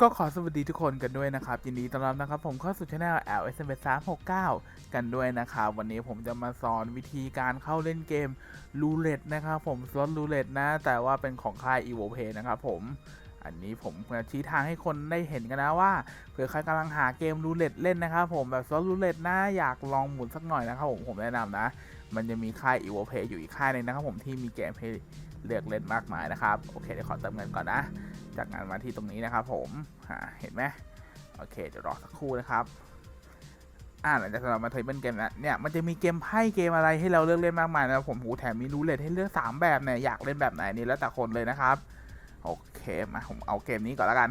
ก็ขอสวัสดีทุกคนกันด้วยนะครับ ยินดีต้อนรับนะครับ ผมเข้าสู่ช anel L S M 3 6 9 กันด้วยนะครับ วันนี้ผมจะมาสอนวิธีการเข้าเล่นเกมรูเล็ตนะครับผมสล็อตรูเล็ตนะ แต่ว่าเป็นของค่าย EvoPay นะครับผม อันนี้ผมจะชี้ทางให้คนได้เห็นกันนะว่าเผื่อใครกำลังหาเกมรูเล็ตเล่นนะครับผมแบบสล็อตรูเล็ตนะอยากลองหมุนสักหน่อยนะครับผมผมแนะนำนะ มันจะมีค่าย Evo Play อยู่อีกค่ายหนึงนะครับผมที่มีเกมให้เลือกเล่นมากมายนะครับโอเคเดี๋ยวขอเติมเงินก่อนนะ จากนั้นมาที่ตรงนี้นะครับผมเห็นไหมโอเคเดี๋ยวรอสักครู่นะครับอ่าหลังจากเรามาเทเบิลเกมแล้วเนี่ยมันจะมีเกมไพ่เกมอะไรให้เราเลือกเล่นมากมายนะครับผมหูแถมมีรูเลทให้เลือก 3 แบบเนี่ยอยากเล่นแบบไหนนี่แล้วแต่คนเลยนะครับ โอเคมาผมเอาเกมนี้ก่อนแล้วกัน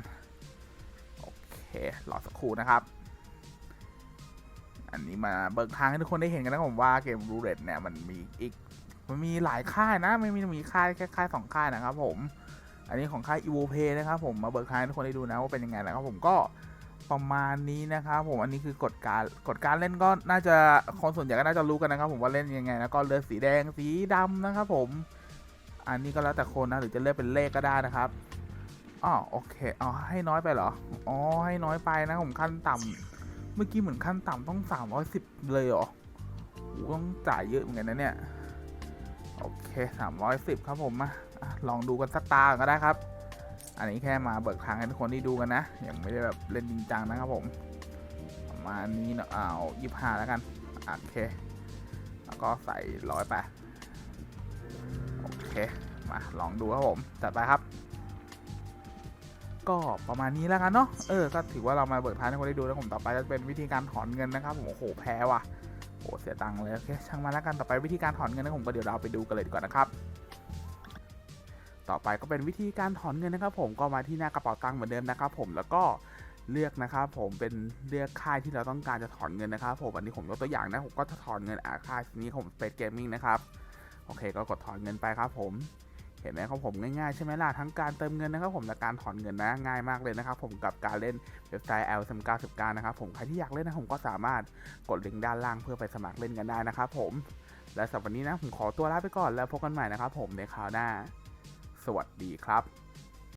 โอเครอสักครู่นะครับ อันนี้มาเบิกทางให้ทุกคนได้เห็นกันนะผมว่าเกมรูเลตเนี่ยมันมีอีกมันมีหลายค่ายนะไม่มีมีค่ายแค่ค่ายสองค่ายนะครับผม อันนี้ของค่าย e v o p a y นะครับผมมาเบิกทางให้ทุกคนได้ดูนะว่าเป็นยังไงนะครับผมก็ประมาณนี้นะครับผมอันนี้คือกฎการกฎการเล่นก็น่าจะคนส่วนใหญ่ก็น่าจะรู้กันนะครับ ผมว่าเล่นยังไงแล้วก็เลือกสีแดงสีดำนะครับผม อันนี้ก็แล้วแต่คนนะหรือจะเลือกเป็นเลขก็ได้นะครับอ๋อโอเคอ๋อให้น้อยไปเหรออ๋อให้น้อยไปนะผมขั้นต่ำเมื่อกี้เหมือนขั้นต่ำต้อง 310 เลยเหรอต้องจ่ายเยอะเหมือนกันนะเนี่ยโอเค 310 ครับผมมาลองดูกันสักตาก็ได้ครับ อันนี้แค่มาเบิกทางให้ทุกคนได้ดูกันนะยังไม่ได้แบบเล่นจริงจังนะครับผมประมาณนี้เนาะเอายี่ห้าแล้วกันโอเค แล้วก็ใส่ร้อยไป เค มาลองดูครับผม จัดไปครับ ก็ประมาณนี้แล้วกันเนาะ เออ ก็ถือว่าเรามาเบิกทางให้คนได้ดูแล้วผมต่อไปจะเป็นวิธีการถอนเงินนะครับผมโอ้โห แพ้ว่ะโอ้เสียตังค์เลยโอเคช่างมาแล้วกันต่อไปวิธีการถอนเงินนะผมก็เดี๋ยวเราไปดูกันเลยดีกว่านะครับต่อไปก็เป็นวิธีการถอนเงินนะครับ ผมก็มาที่หน้ากระเป๋าตังค์เหมือนเดิมนะครับ ผมแล้วก็เลือกนะครับ ผมเป็นเลือกค่ายที่เราต้องการจะถอนเงินนะครับ ผมอันนี้ผมยกตัวอย่างนะผมก็จะถอนเงินอาค่ายนี้ผมเป็นเกมมิ่งนะครับ เคก็กดถอนเงินไปครับผมเห็นไหมครับผมง่ายๆใช่ไหมล่ะทั้งการเติมเงินนะครับผมและการถอนเงินนะง่ายมากเลยนะครับผมกับการเล่นเว็บไซต์ l 3 9 9นะครับผมใครที่อยากเล่นนะผมก็สามารถกดลิงก์ด้านล่างเพื่อไปสมัครเล่นกันได้นะครับผมและสำหรับวันนี้นะผมขอตัวลาไปก่อนแล้วพบกันใหม่นะครับผมในคราวหน้า สวัสดีครับ